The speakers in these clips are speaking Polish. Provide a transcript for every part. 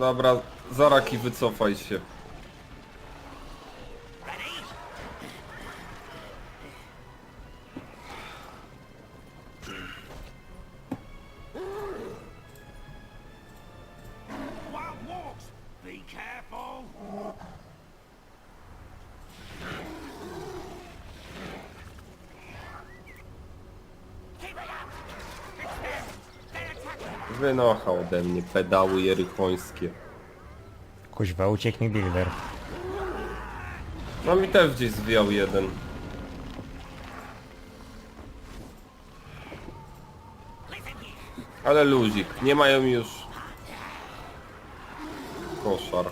Dobra, Zaraki wycofaj się. Ode mnie pedały jerychońskie. Kuźwa, uciekł mi builder. No mi też gdzieś zwijał jeden. Ale luzik, nie mają już koszar.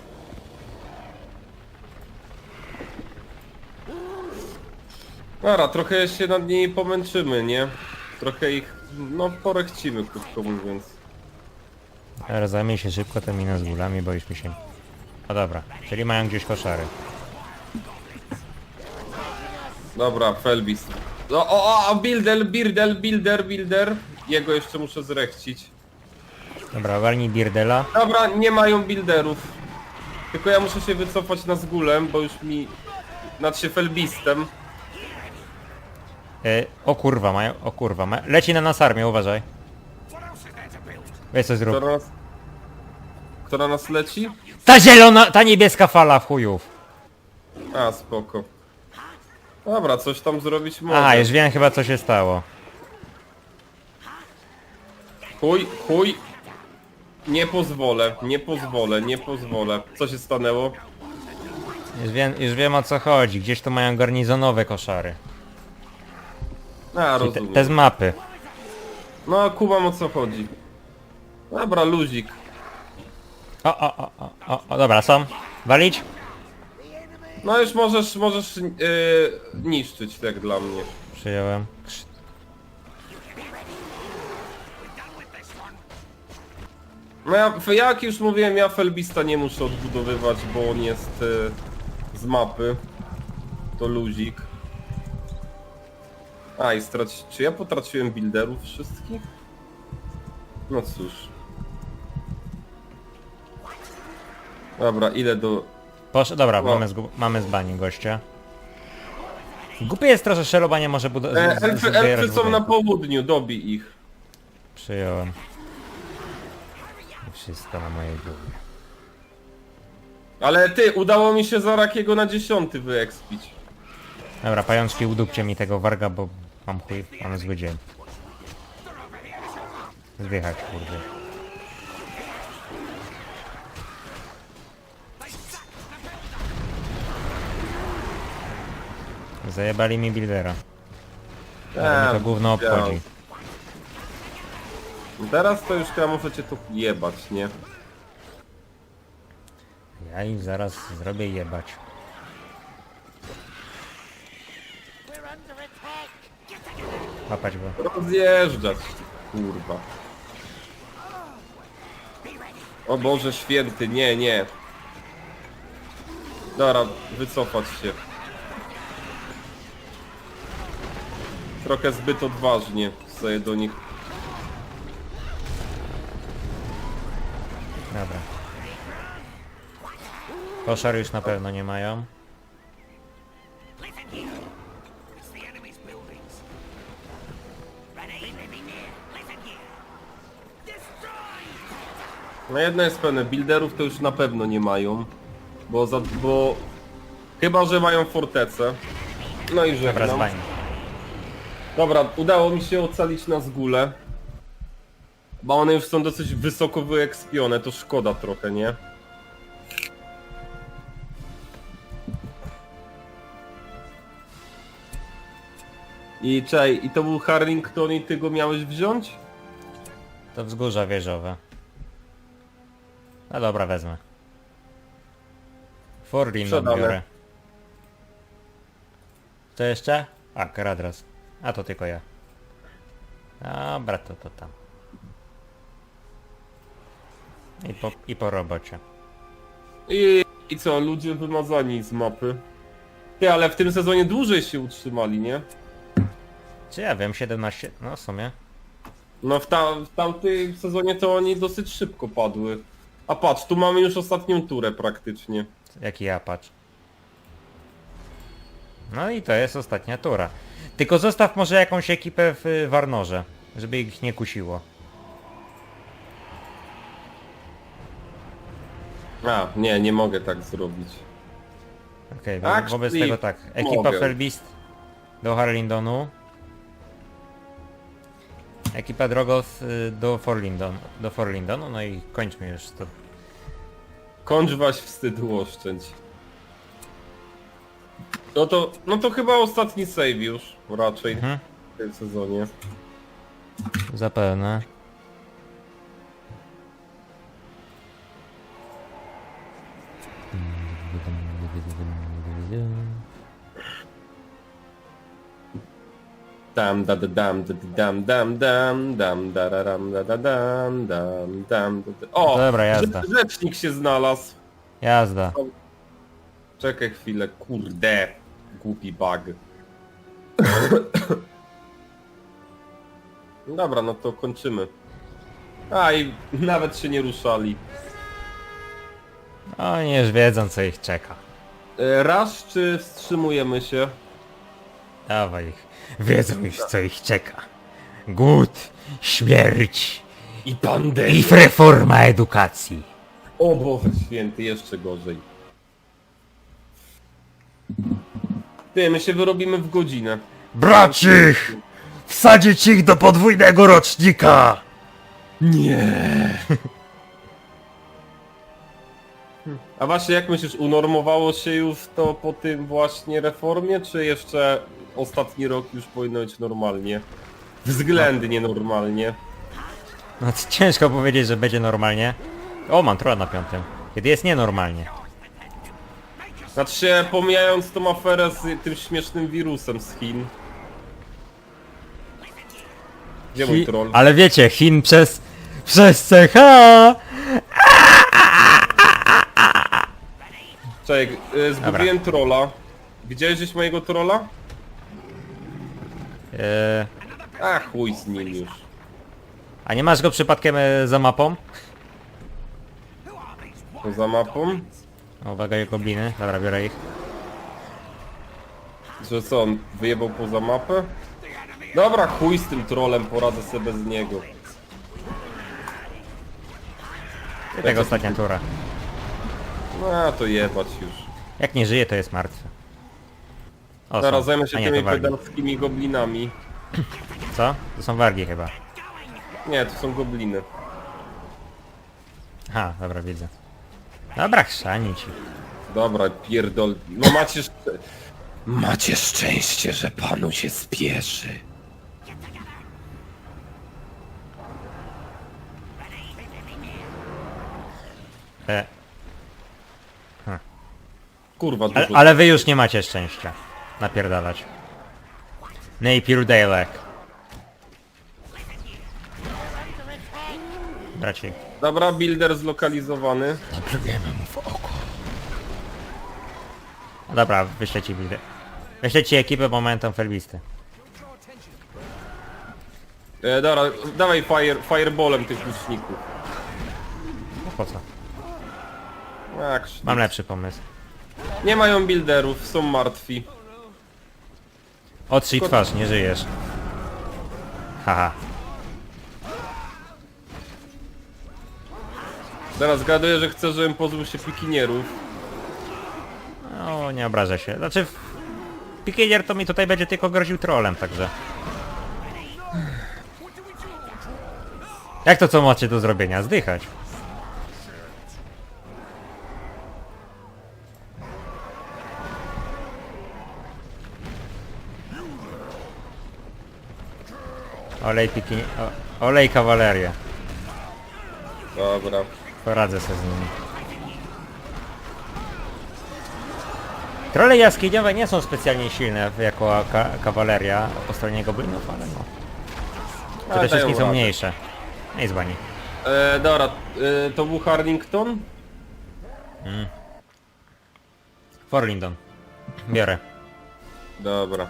Dobra, trochę się nad nimi pomęczymy, nie? Trochę ich, no porechcimy, krótko mówiąc. Teraz zajmij się szybko tymi nazgulami, bo już mi się... No dobra, czyli mają gdzieś koszary. Dobra, Felbis. O, o, o, Builder, Builder, Builder, Builder. Jego jeszcze muszę zrechcić. Dobra, ogarnij Birdela. Dobra, nie mają builderów. Tylko ja muszę się wycofać na zgulem, bo już mi... Nad się Felbistem. E, o kurwa, mają... O kurwa, ma... leci na nas armię, uważaj. Weź co zrób. Która nas... Która nas leci? Ta zielona, ta niebieska fala w chujów. A, spoko. Dobra, coś tam zrobić mogę. Aha, już wiem chyba co się stało. Chuj, chuj. Nie pozwolę, nie pozwolę, nie pozwolę. Co się stanęło? Już wiem, już wiem o co chodzi. Gdzieś tu mają garnizonowe koszary. A, Te, rozumiem. te z mapy. No, kumam o co chodzi. Dobra, luzik. O, o, o, o, o, o dobra, są. Walić? No już możesz, możesz yy, niszczyć, tak dla mnie. Przyjąłem. No ja, jak już mówiłem, ja Felbista nie muszę odbudowywać, bo on jest e, z mapy. To luzik. A i straci... Czy ja potraciłem builderów wszystkich? No cóż. Dobra, ile do... Posz... Dobra, mamy, zgu... mamy z bani gościa. Głupie jest trochę szelowanie może budować. E, elfy, elfy są na południu, dobij ich. Przyjąłem. I Wszystko na mojej głowie. Ale ty, udało mi się Zarakiego na dziesiąty wyekspić. Dobra, pajączki udupcie mi tego warga, bo mam chuj, mam zły dzień. Zwiechać, kurde. Zajebali mi buildera. Ale mnie to gówno obchodzi. Teraz to już ja muszę cię tu jebać, nie? Ja im zaraz zrobię jebać. Łapać go. Rozjeżdżać, kurwa. O Boże święty, nie, nie. Dobra, wycofać się. Trochę zbyt odważnie sobie do nich. Dobra. Koszar już na pewno nie mają. No jedno jest pewne, builderów to już na pewno nie mają. Bo za, bo... Chyba, że mają fortecę. No i Dobra, żegnam. z bani. Dobra, udało mi się ocalić na zgule. Bo one już są dosyć wysoko wyekspione, to szkoda trochę, nie? I czej, i to był Harrington i ty go miałeś wziąć? To wzgórza wieżowe. No dobra, wezmę. Forlin Sprzedane. biorę. Co jeszcze? A, Karadras. A to tylko ja. Dobra, to to tam. I po, i po robocie. I, I co, ludzie wymazani z mapy. Ty, ale w tym sezonie dłużej się utrzymali, nie? Czy ja wiem, 17... No w sumie. No w, ta, w tamtym sezonie to oni dosyć szybko padły. A patrz, tu mamy już ostatnią turę praktycznie. Jaki ja patrz. No i to jest ostatnia tura. Tylko zostaw może jakąś ekipę w Warnorze, żeby ich nie kusiło. A, nie, nie mogę tak zrobić. Okej, wo wobec tego tak. Ekipa mogę. Felbist do Harlindonu. Ekipa Drogoth y, do Forlindon, do Forlindonu, no i kończmy już to. Kończ waś wstydu oszczędź. No to, no to chyba ostatni save już, raczej, Mhm. w tym sezonie. Zapewne. Dam da da dam da da dam dam dam dam da da dam da da dam dam dam da da. O! Dobra, jazda. rze- Rzecznik się znalazł. Jazda. Czekaj chwilę, kurde. Głupi bug. Dobra, no to kończymy. A i nawet się nie ruszali. Oni już wiedzą co ich czeka. E, Raz czy wstrzymujemy się? Dawaj ich. Wiedzą już co ich czeka. Głód, śmierć I i pandemia. reforma edukacji. O Boże święty, jeszcze gorzej. Ty, my się wyrobimy w godzinę. Bracich! Wsadzić ich do podwójnego rocznika! Nie. A właśnie, jak myślisz, unormowało się już to po tym właśnie reformie, czy jeszcze ostatni rok już powinno być normalnie? Względnie normalnie. No to ciężko powiedzieć, że będzie normalnie. O, mam trochę na piątym. Kiedy jest nienormalnie. Znaczy się, pomijając tą aferę z tym śmiesznym wirusem z Chin. Gdzie mój troll? Ale wiecie, Chin przez... przez CH! Czekaj, y, zgubiłem trolla. Widziałeś gdzieś mojego trolla? Eee, A chuj z nim już. a nie masz go przypadkiem e, za mapą? To za mapą? O, Uwaga, je gobliny. Dobra, biorę ich. Że co, on wyjebał poza mapę? Dobra, chuj z tym trolem, poradzę sobie bez niego. I tego ostatnia tura. No to jebać już. Jak nie żyje, to jest martwy. O, Teraz są. zajmę się A nie, tymi to wargi. pedalskimi goblinami. Co? To są wargi chyba. Nie, to są gobliny. Ha, dobra, widzę. Dobra, chrzani ci. Dobra, pierdol... No macie... Szcz... Macie szczęście, że panu się spieszy. E, Kurwa, ale, dużo... ale wy już nie macie szczęścia. Napierdalać. Napier Dalek. Dobra, builder zlokalizowany. No dobra, wyślę ci widzę. Wyślę ci ekipę momentem felbisty. E, dobra, dawaj fire, fireballem tych łuczników. No po co? Tak, Mam lepszy pomysł. nie mają builderów, są martwi. Otrzyj twarz, nie żyjesz. Haha. Teraz zgaduję, że chce, żebym pozbył się pikinierów. No, nie obrażę się. Znaczy... Pikinier to mi tutaj będzie tylko groził trolem, także... Jak to co macie do zrobienia? Zdychać. Olej pikini... O, olej kawalerię. Dobra. Poradzę sobie z nimi. Trole jaskiniowe nie są specjalnie silne jako ka kawaleria po stronie goblinów, ale no. Przede dają wszystkim są mniejsze. Nie jest bani. E, dobra, e, to był Harlington? Forlindon. Biorę. Dobra.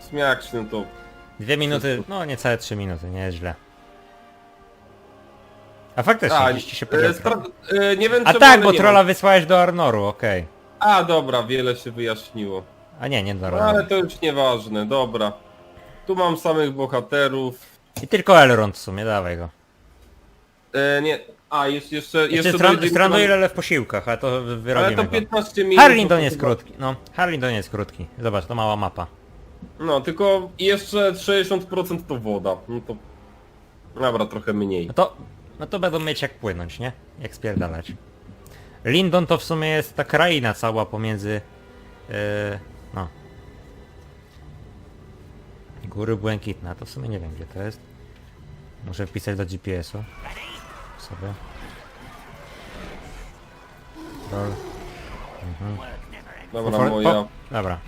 Smiaczny to... Dwie minuty, no niecałe trzy minuty, nie jest źle. A faktycznie, A, gdzieś ci się e, spra- e, nie wiem A czemu, tak, ale bo nie trolla wysłałeś do Arnoru, okej. A, dobra, wiele się wyjaśniło. A nie, nie do No, Arnoru. ale to już nieważne, dobra. Tu mam samych bohaterów. I tylko Elrond w sumie, dawaj go. E, nie, a jeszcze, jeszcze, Jeszcze stran, dojdzie- stranuje Lele w posiłkach, a to Ale wyrobimy to go. 15 minut. Harlington to jest chyba- krótki, no. Harlington jest krótki. Zobacz, to mała mapa. No, tylko jeszcze 60% to woda. No to... Dobra, trochę mniej. No to, no to będą mieć jak płynąć, nie? Jak spierdalać. Lindon to w sumie jest ta kraina cała pomiędzy... Yy, no. Góry Błękitne, a to w sumie nie wiem gdzie to jest. Muszę wpisać do GPS-u. Sobie. Roll. Dobra, For- moja. o, Dobra.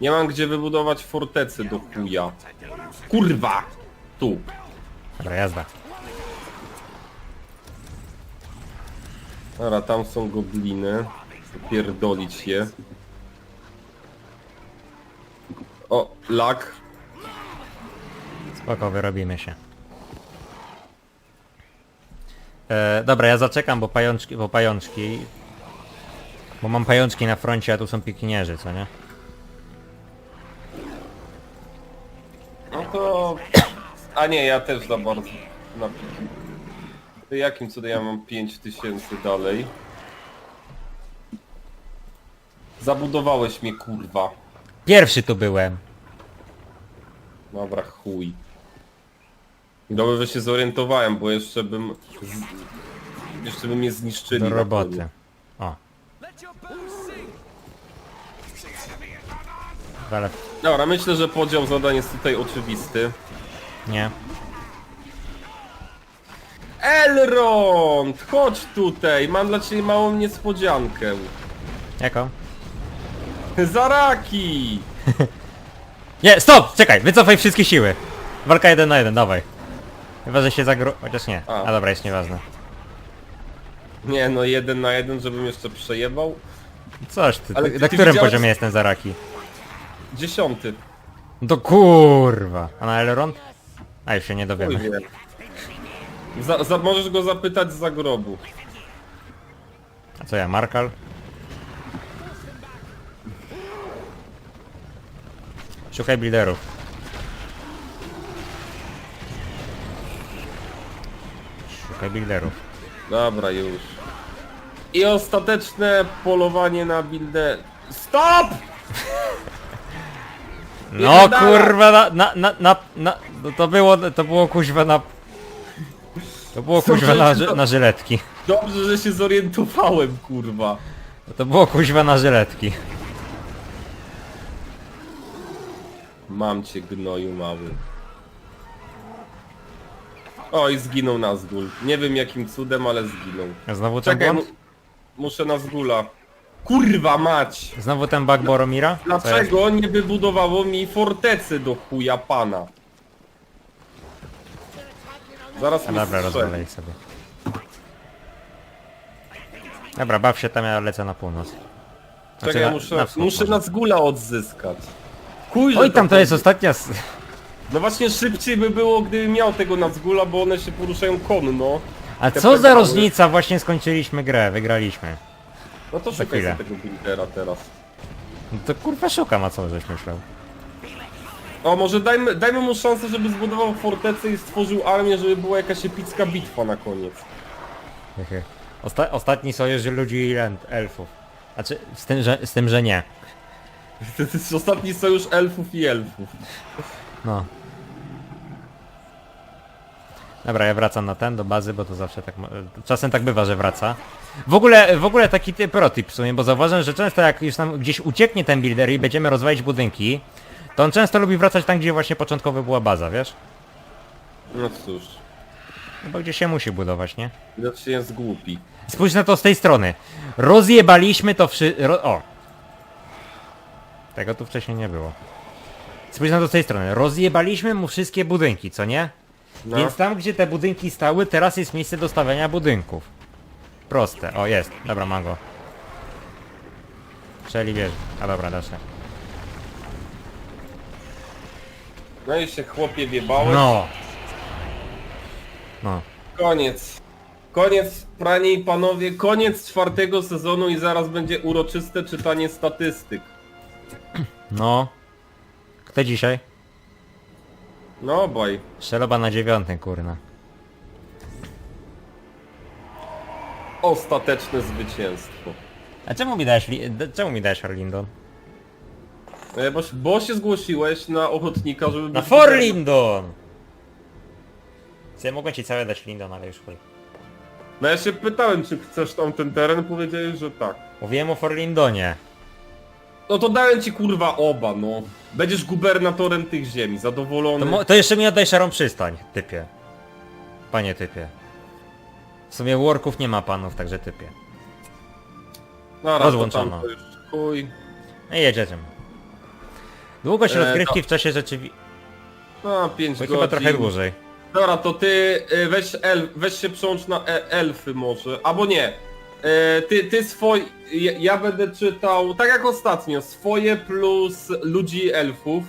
Nie mam gdzie wybudować fortecy do chuja. Kurwa! Tu. Dobra, jazda. Dobra, tam są gobliny. Pierdolić je. O, lak. Spoko, wyrobimy się. E, dobra, ja zaczekam, bo pajączki, bo pajączki... Bo mam pajączki na froncie, a tu są pikinierzy, co nie? No to... A nie, ja też za bardzo. Na... To jakim cudem ja mam 5000 dalej? Zabudowałeś mnie, kurwa. Pierwszy tu byłem. Dobra, chuj. Dobrze, że się zorientowałem, bo jeszcze bym... Z... Jeszcze by mnie zniszczyli. Do na roboty. O, ale... Dobra, myślę, że podział zadań jest tutaj oczywisty. Nie. Elrond! Chodź tutaj, mam dla ciebie małą niespodziankę. Jako? Zaraki! Nie, stop! Czekaj, wycofaj wszystkie siły. Walka jeden na jeden, dawaj. Chyba, że się zagro... Chociaż nie. A. A dobra, jest nieważne. Nie no, jeden na jeden, żebym jeszcze przejebał. Coś ty, Ale ty ty- na ty którym widziałeś- poziomie jest ten Zaraki? Dziesiąty. To kurwa. A na Elrond? A już się nie Chuj dowiemy. wie. Za, za, możesz go zapytać z zagrobu. A co ja, Markal? Szukaj builderów. Szukaj builderów. Dobra, już. I ostateczne polowanie na bildę... STOP! No Pierdala. kurwa, na, na, na, na, na no to było, to było kuźwa na... To było kuźwa na, ży- na żyletki. Dobrze, że się zorientowałem, kurwa. To było kuźwa na żyletki. Mam cię gnoju mały. Oj, zginął Nazgul. Nie wiem jakim cudem, ale zginął. Znowu ten Czekaj, mu błąd? muszę Nazgula. Kurwa mać! Znowu ten bug Boromira? Co jest? Dlaczego nie wybudowało mi fortecy do chuja pana? Zaraz A mi dobra, strzeli. rozwalaj sobie. Dobra, baw się tam, ja lecę na północ. Znaczy Czekaj, na- muszę, na wschód muszę może. Nazgula odzyskać. Oj, tam to jest ostatnia... s- No właśnie szybciej by było, gdybym miał tego Nazgula, bo one się poruszają konno. A Te co za pedały. różnica? Właśnie skończyliśmy grę, wygraliśmy. No to szukaj chwilę. sobie tego buildera teraz. No to kurwa szukam, a co żeś myślał? O, może dajmy, dajmy mu szansę, żeby zbudował fortecę i stworzył armię, żeby była jakaś epicka bitwa na koniec. Hehe. Osta ostatni sojusz ludzi i elfów. Znaczy, z tym, że, z tym, że nie. To jest ostatni sojusz elfów i elfów. No. Dobra, ja wracam na ten, do bazy, bo to zawsze tak... mo- Czasem tak bywa, że wraca. W ogóle, w ogóle taki ty protip w sumie, bo zauważyłem, że często jak już nam gdzieś ucieknie ten builder i będziemy rozwalić budynki, to on często lubi wracać tam, gdzie właśnie początkowo była baza, wiesz? No cóż, No bo gdzie się musi budować, nie? widocznie jest głupi. Spójrz na to z tej strony. Rozjebaliśmy to wszy... Ro... O! Tego tu wcześniej nie było. Spójrz na to z tej strony. Rozjebaliśmy mu wszystkie budynki, co nie? No. Więc tam, gdzie te budynki stały, teraz jest miejsce do stawiania budynków. Proste. O, jest. Dobra, mam go. Strzeli wieży. A dobra, dalsze. No i się chłopie wiebałeś. No! No. Koniec. Koniec, pranie i panowie, koniec czwartego sezonu i zaraz będzie uroczyste czytanie statystyk. No. Kto dzisiaj? No boj. Szeloba na dziewiątym, kurna. Ostateczne zwycięstwo. A czemu mi dałeś, li- d- czemu mi Orlindon? E, Bo, bo się zgłosiłeś na ochotnika, żeby... Na być- Forlindon! Co ja mogłem ci całe dać Lindon, ale już chuj. No ja się pytałem, czy chcesz tam ten teren, powiedziałeś, że tak. Mówiłem o Forlindonie. No to dałem ci kurwa oba, no. Będziesz gubernatorem tych ziemi, zadowolony. To, mo- to jeszcze mi oddaj szarą przystań, typie. Panie typie. W sumie worków nie ma panów, także typie. To rozłączono. tam to już chuj. No i jedziecie. Długo się E, rozgrywki w czasie rzeczywiście... No, 5 Bo godzin. chyba trochę dłużej. Dobra, to ty y, weź, el, weź się przełącz na e, elfy może, albo nie. E, ty, ty swoj, ja, ja będę czytał, tak jak ostatnio, swoje plus ludzi elfów.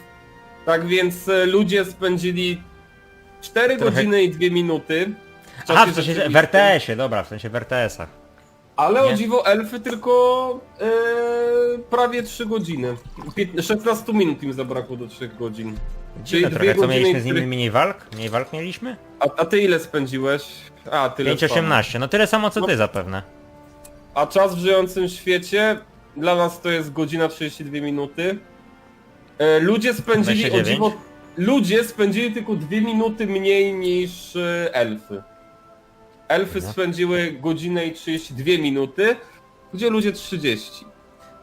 Tak więc e, ludzie spędzili 4 Trochę- godziny i 2 minuty. w Aha, czasie w sensie w rzeczywistym. RTS-ie, dobra, w sensie w RTS-ach. Ale Nie? o dziwo elfy tylko e, prawie 3 godziny. Pięt- 16 minut im zabrakło do 3 godzin. Dziwne dwie trochę, co mieliśmy z nimi mniej walk? Mniej walk mieliśmy? A, a ty ile spędziłeś? A, tyle samo. 5.18, no tyle samo co No. ty zapewne. A czas w żyjącym świecie dla nas to jest godzina 32 minuty. E, ludzie spędzili o 29? dziwo... Ludzie spędzili tylko 2 minuty mniej niż e, elfy. Elfy Dobra. spędziły godzinę i 32 minuty, gdzie ludzie 30.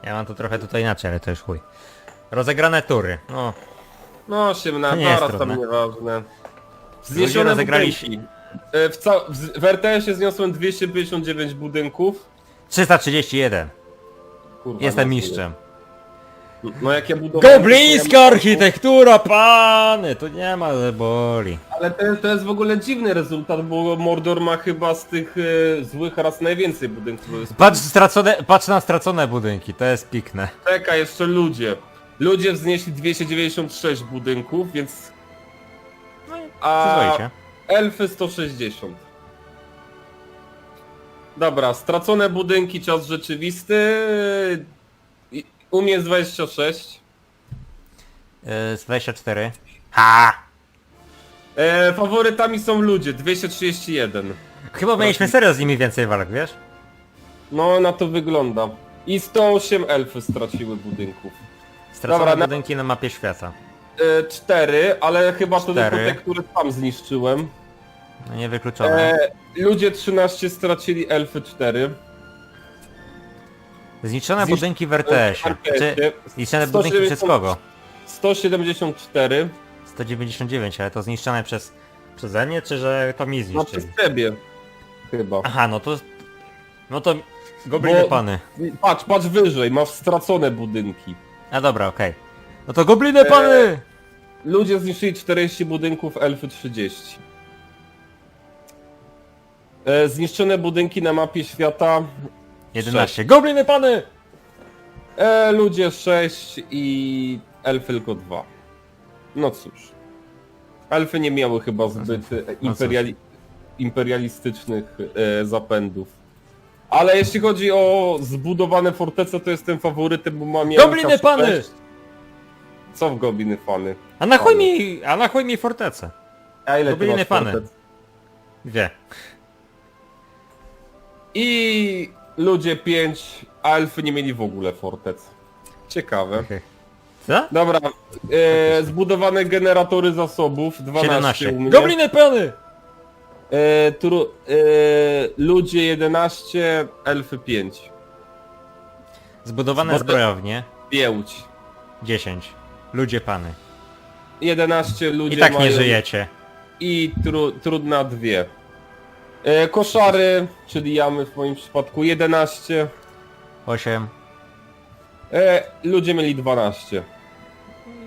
Ja mam to trochę tutaj inaczej, ale to już chuj. Rozegrane tury, no. No, To 18, nie jest zaraz tam trudne. nieważne. Ludzie Zniesione rozegrali budynki. E, W, ca... w w RTS-ie zniosłem 259 budynków. 331. Kurwa, Jestem no, mistrzem. No jak ja budowałem... Goblińska architektura, pany! Tu nie ma, że boli. Ale to, to jest w ogóle dziwny rezultat, bo Mordor ma chyba z tych e, złych raz najwięcej budynków. To jest- Patrz, stracone, patrz na stracone budynki, to jest pikne. Czeka jeszcze ludzie. Ludzie wznieśli 296 budynków, więc... A Przyzwoicie. elfy 160. Dobra, stracone budynki, czas rzeczywisty. U mnie jest 26. Yy, z 24. Ha! E, faworytami są ludzie, 231. Chyba mieliśmy serio z nimi więcej walk, wiesz? No, na to wygląda. I 108 elfy straciły budynków. Stracone Dobra, na- budynki na mapie świata. E, cztery, ale chyba to tylko Cztery. te, które sam zniszczyłem. No niewykluczone. E, ludzie 13 stracili, elfy 4. Zniszczone zniszcz- budynki w RTS-ie. w RTS-ie. Czy zniszczone budynki przez 170 kogo? 174. 199, ale to zniszczone przez... Przeze mnie, czy że to mi No zniszczyli? przez ciebie. Chyba. Aha, no to... No to... Gobliny Bo- pany. Patrz, patrz wyżej, masz stracone budynki. A dobra, okej. No to gobliny E, pany! Ludzie zniszczyli 40 budynków, elfy 30. E, zniszczone budynki na mapie świata 11. Gobliny pany! E, ludzie 6 i elfy tylko 2. No cóż. Elfy nie miały chyba zbyt e, imperiali imperialistycznych e, zapędów. Ale jeśli chodzi o zbudowane fortece, to jestem faworytem, bo mam Gobliny pany! 6. Co w gobliny fany? A na chuj mi... A na chuj mi fortecę. A ile ty Gobliny masz fortec? Dwie. I ludzie 5, a elfy nie mieli w ogóle fortec. Ciekawe. Co? Dobra, e, zbudowane generatory zasobów 12 17. u mnie. Gobliny pany! E, tru, e, ludzie 11, elfy 5. Zbudowane Zbudo- zbrojownie. Białć. 10. Ludzie pany. 11 ludzie I tak mają... nie żyjecie. I tru, trudna 2. E, koszary, czyli jamy w moim przypadku 11. 8. E, ludzie mieli 12.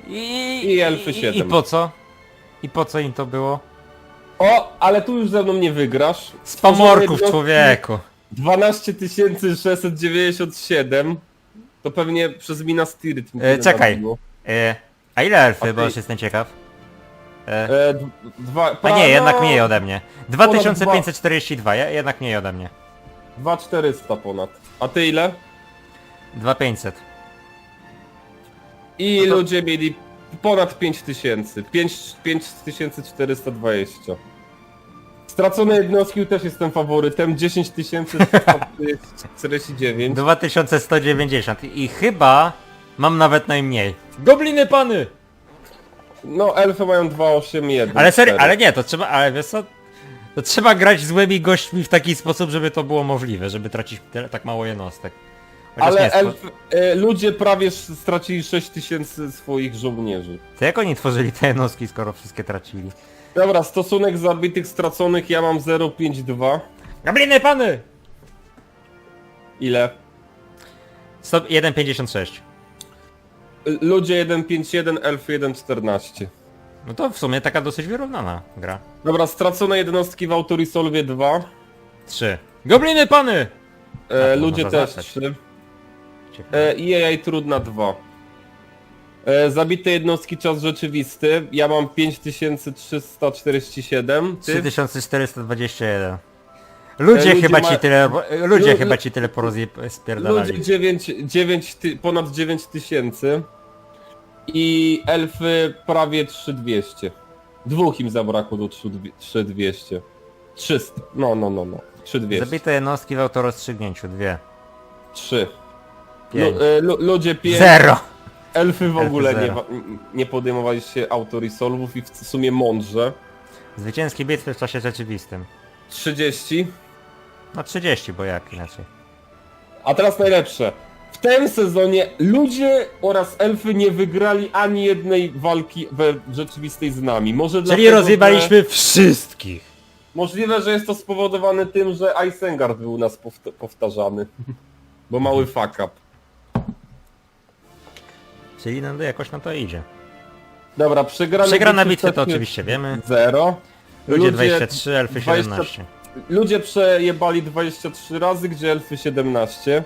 I, I elfy I, siedem. Po co? I po co im to było? O, ale tu już ze mną nie wygrasz. Spamorków Stworzone człowieku. 12 697. To pewnie przez Minas Tirith mi E, tyle czekaj. E, a ile elfy, A bo ty- się jestem ciekaw? E, E, d- dwa, a pra- nie, jednak mniej ode mnie. 2542, ja- jednak mniej ode mnie. 2400 ponad. A ty ile? 2500. I No to- ludzie mieli ponad 5000. 5 5420. Stracone jednostki też jestem faworytem. 10449. 2190 i chyba mam nawet najmniej. Gobliny pany! No, elfy mają 281. Ale serio, cztery. ale nie, to trzeba, ale wiesz co? To trzeba grać złymi gośćmi w taki sposób, żeby to było możliwe, żeby tracić tyle, tak mało jednostek. Chociaż Ale nie, spo- elf, e, ludzie prawie stracili 6000 swoich żołnierzy. To jak oni tworzyli te jednostki, skoro wszystkie tracili? Dobra, stosunek zabitych, straconych ja mam 0,52. Gobliny pany! Ile? Stop, 1,56. Ludzie 1,51, elfy 1,14. No to w sumie taka dosyć wyrównana gra. Dobra, stracone jednostki w Autorisolwie 2. 3. Gobliny pany! E, to ludzie można też zacząć. 3. Ciekawe. E, AI trudna 2. E, zabite jednostki czas rzeczywisty. Ja mam 5347. Ty? 3421. Ludzie, E, ludzie chyba ma- ci tyle, ludzie Lu- chyba ci tyle porozje Ludzie spierdalali. 9, 9 ty, ponad 9000. I elfy prawie 3200. Dwóch im zabrakło do 3200. 300. No, no, no, no. 3200. Zabite jednostki w autorozstrzygnięciu, dwie. 3. Pięć. Lu, e, lu, ludzie 5. Zero! Elfy w Elfy ogóle nie, zero. wa- nie podejmowali się autoresolvów i w sumie mądrze. Zwycięskie bitwy w czasie rzeczywistym. 30. No 30, bo jak inaczej. A teraz najlepsze. W tym sezonie ludzie oraz elfy nie wygrali ani jednej walki we rzeczywistej z nami. Może Czyli dlatego, rozjebaliśmy wszystkich. Że... Możliwe, że jest to spowodowane tym, że Isengard był u nas powt- powtarzany. Bo mały fuck up. Czyli no, jakoś na to idzie. Dobra, przegrany Przegrana bitwy bitwa to oczywiście wiemy. Zero. Ludzie 23, elfy 20 17. Ludzie przejebali 23 razy, gdzie elfy 17.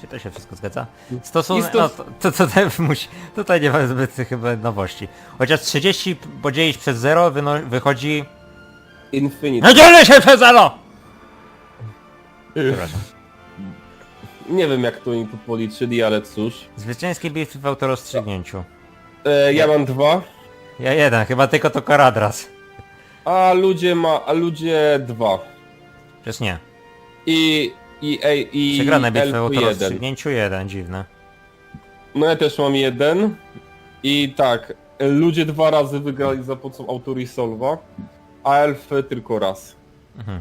Czy to się wszystko zgadza? Stosunek, no to, to, to, tutaj musi, tutaj nie ma zbyt chyba nowości. Chociaż 30 podzielić przez 0 wyno, wychodzi... Infinity. No dzielę się przez 0! Przepraszam. Nie wiem jak to oni tu policzyli, ale cóż. Zwycięskie bitwy w autorozstrzygnięciu. E, ja mam dwa. Ja jeden, chyba tylko to Karadras. A ludzie ma, a ludzie dwa. Przecież nie. I, i, ej, i Przegrane bitwy elfy jeden. autorozstrzygnięciu jeden, dziwne. No ja też mam jeden. I tak, ludzie dwa razy wygrali za pomocą autoresolva, a elfy tylko raz. Mhm.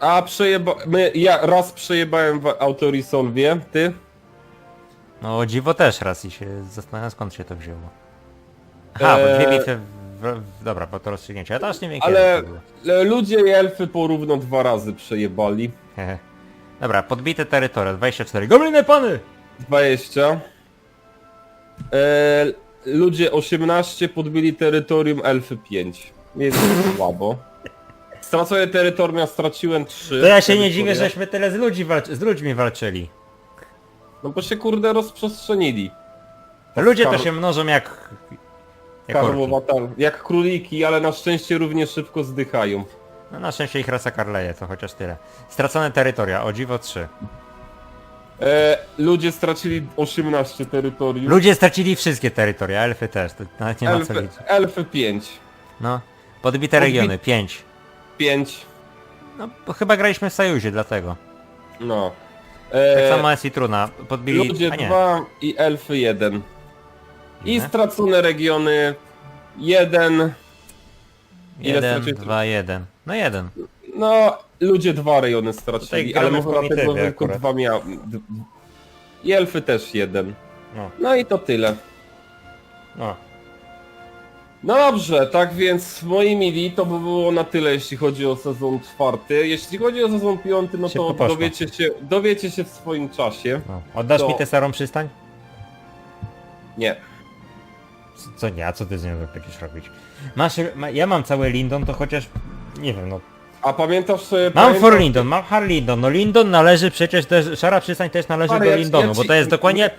A przejeba... My, ja raz przejebałem w autoresolwie, ty? No o dziwo też raz i się zastanawiam skąd się to wzięło. Aha, bo dwie Eee. bitwy w, w, dobra, po to rozstrzygnięciu. Ja też nie wiem kiedy Ale to było. ludzie i elfy porówno dwa razy przejebali. Hehe. Dobra, podbite terytoria, 24. Gobliny pany! 20. E, ludzie 18 podbili terytorium, elfy 5. Jest słabo. Stracone terytoria straciłem 3. To ja się nie dziwię, żeśmy tyle z, ludzi walczy, z ludźmi walczyli. No bo się kurde rozprzestrzenili. Ludzie to się mnożą jak... jak orki. Tam, jak króliki, ale na szczęście równie szybko zdychają. No na szczęście ich rasa karleje, to chociaż tyle. Stracone terytoria, o dziwo 3. E, ludzie stracili 18 terytorium. Ludzie stracili wszystkie terytoria, elfy też, to nawet nie ma co elfy, liczyć. elfy 5. No, podbite regiony, 5. 5. No, bo chyba graliśmy w sojuzie, dlatego. No. Tak E, samo jest i trudna. Podbili... Ludzie A nie. 2 i elfy 1. I Dziwne. stracone regiony 1. ile 1, straciłeś? 2, 1. No 1. No, ludzie dwa rejony stracili, ale gramy w może komitywie tylko akurat. dwa miał. d- I elfy też jeden. No. No i to tyle. No. No dobrze, tak więc moi mili, to by było na tyle, jeśli chodzi o sezon czwarty. Jeśli chodzi o sezon piąty, no Szybko to poszło. dowiecie się, dowiecie się w swoim czasie. no. Oddasz To- mi tę starą przystań? Nie. Co- Co nie, a co ty z nią będziesz robić? Masz, ma, ja mam cały Lindon, to chociaż, nie wiem, no, A pamiętasz... e, Mam pamiętasz- for Lindon, mam Har Lindon. No Lindon należy przecież też, Szara Przystań też należy Ale do ja- Lindonu, ja bo ci- to jest dokładnie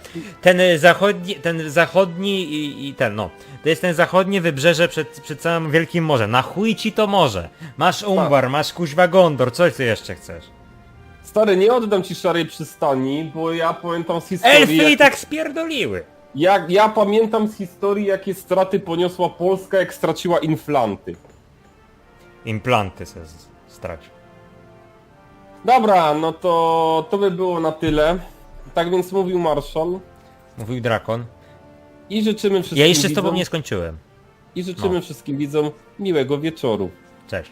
ten zachodni, ten zachodni i, i ten, no. To jest ten zachodnie wybrzeże przed, przed całym Wielkim Morzem. Na chuj ci to morze. Masz Umbar, masz kuźwa Gondor, co ty jeszcze chcesz? Stary, nie oddam ci szarej przystani, bo ja pamiętam z historii... Elfy i jak- tak spierdoliły. Ja, ja pamiętam z historii, jakie straty poniosła Polska, jak straciła inflanty. Implanty se z- stracił. Dobra, no to to by było na tyle. Tak więc mówił Marszal. Mówił Drakon. I życzymy wszystkim Ja jeszcze z widzom, tobą nie skończyłem. I życzymy no. wszystkim widzom miłego wieczoru. Cześć.